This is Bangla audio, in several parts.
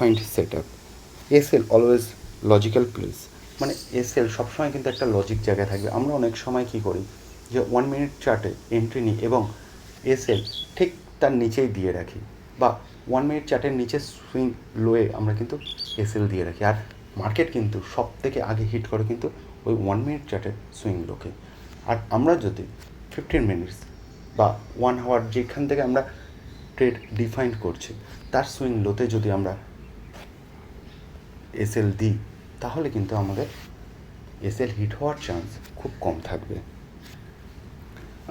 Find set up SL always logical place মানে এসএল সবসময় কিন্তু একটা লজিক জায়গায় থাকবে। আমরা অনেক সময় কী করি? যে ওয়ান মিনিট চার্টে এন্ট্রি নিই এবং এসএল ঠিক তার নিচেই দিয়ে রাখি বা ওয়ান মিনিট চার্টের নিচে সুইং লোয়ে আমরা কিন্তু এসএল দিয়ে রাখি। আর মার্কেট কিন্তু সব থেকে আগে হিট করে কিন্তু ওই ওয়ান মিনিট চার্টের সুইং লোকে আর আমরা যদি ফিফটিন মিনিটস বা ওয়ান আওয়ার যেখান থেকে আমরা ট্রেড ডিফাইন করছি, তার সুইং লোতে যদি আমরা এসএল দিই তাহলে কিন্তু আমাদের এসএল হিট হওয়ার চান্স খুব কম থাকবে।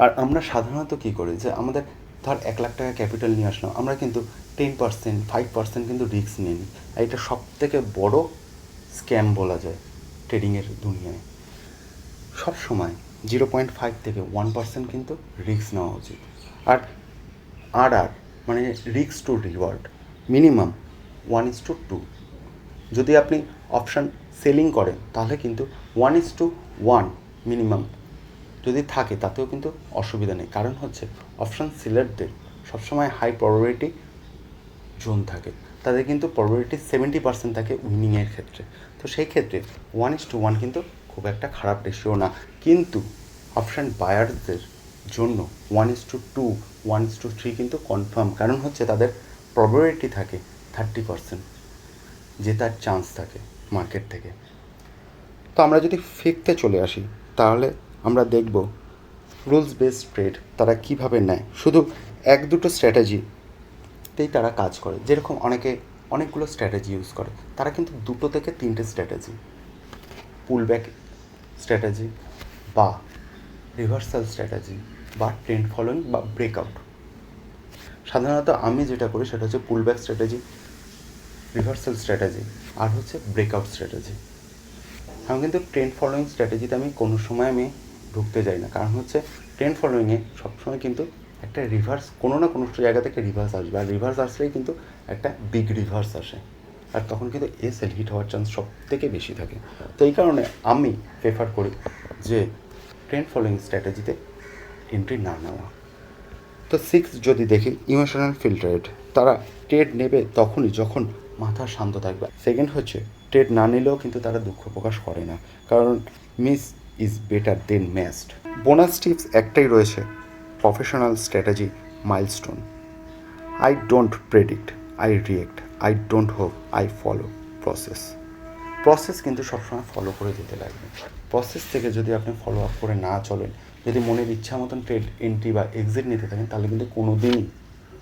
আর আমরা সাধারণত কী করি যে আমাদের ধর এক লাখ টাকা ক্যাপিটাল নিয়ে আসলাম, আমরা কিন্তু টেন পার্সেন্ট ফাইভ পার্সেন্ট কিন্তু রিস্ক নিই। আর এটা সব থেকে বড়ো স্ক্যাম বলা যায় ট্রেডিংয়ের দুনিয়ায়। সব সময় জিরো পয়েন্ট ফাইভ থেকে ওয়ান পার্সেন্ট কিন্তু রিস্ক নেওয়া উচিত। আর আর আর মানে risk to reward minimum one is to two যদি আপনি অপশান সেলিং করেন, তাহলে কিন্তু one is to one minimum যদি থাকে, তাতেও কিন্তু অসুবিধা নেই। কারণ হচ্ছে অপশান সিলেক্টদের সবসময় হাই প্রবাবিলিটি জোন থাকে। তাদের কিন্তু প্রবাবিলিটি সেভেন্টি পার্সেন্ট থাকে উইনিংয়ের ক্ষেত্রে। তো সেই ক্ষেত্রে ওয়ান ইস টু ওয়ান কিন্তু খুব একটা খারাপ রেশিও না। কিন্তু অপশান বায়ারদের জন্য one is to two one is to three কিন্তু কনফার্ম কারণ হচ্ছে, তাদের প্রবাবিলিটি থাকে থার্টি পার্সেন্ট জেতার চান্স থাকে মার্কেট থেকে। তো আমরা যদি ফিকতে চলে আসি, তাহলে আমরা দেখব রুলস বেসড ট্রেড তারা কীভাবে নেয়। শুধু এক দুটো স্ট্র্যাটেজিতেই তারা কাজ করে। যেরকম অনেকে অনেকগুলো স্ট্র্যাটেজি ইউজ করে, তারা কিন্তু দুটো থেকে তিনটে স্ট্র্যাটেজি পুল ব্যাক স্ট্র্যাটেজি বা রিভার্সাল স্ট্র্যাটেজি বা ট্রেন্ড ফলোয়িং বা ব্রেকআউট সাধারণত আমি যেটা করি, সেটা হচ্ছে pull back strategy reversal strategy আর হচ্ছে ব্রেকআউট স্ট্র্যাটেজি আমি কিন্তু ট্রেন্ড ফলোয়িং স্ট্র্যাটেজিতে আমি কোনো সময় আমি ঢুকতে যাই না। কারণ হচ্ছে ট্রেন্ড ফলোয়িংয়ে সবসময় কিন্তু একটা রিভার্স কোনো না কোনো জায়গা থেকে রিভার্স আসবে। আর রিভার্স আসলেই কিন্তু একটা বিগ রিভার্স আসে। আর তখন কিন্তু এস এল হিট হওয়ার চান্স সব থেকে বেশি থাকে। তো এই কারণে আমি প্রেফার করি যে ট্রেন্ড ফলোয়িং স্ট্র্যাটেজিতে এন্ট্রি না নেওয়া। তো সিক্স যদি দেখি ইমোশনাল ফিল্টারেড তারা ট্রেড নেবে তখনই যখন মাথা শান্ত থাকবে। সেকেন্ড হচ্ছে ট্রেড না নিলেও কিন্তু তারা দুঃখ প্রকাশ করে না। কারণ miss is better than mess bonus tips একটাই রয়েছে professional strategy milestone I don't predict I react I don't hope I follow process process কিন্তু সবসময় ফলো করে যেতে লাগবে। প্রসেস থেকে যদি আপনি ফলো আপ করে না চলেন, যদি মনের ইচ্ছা মতন ট্রেড এন্ট্রি বা এক্সিট নিতে থাকেন, তাহলে কিন্তু কোনো দিনই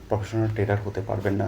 প্রফেশনাল ট্রেডার হতে পারবেন না।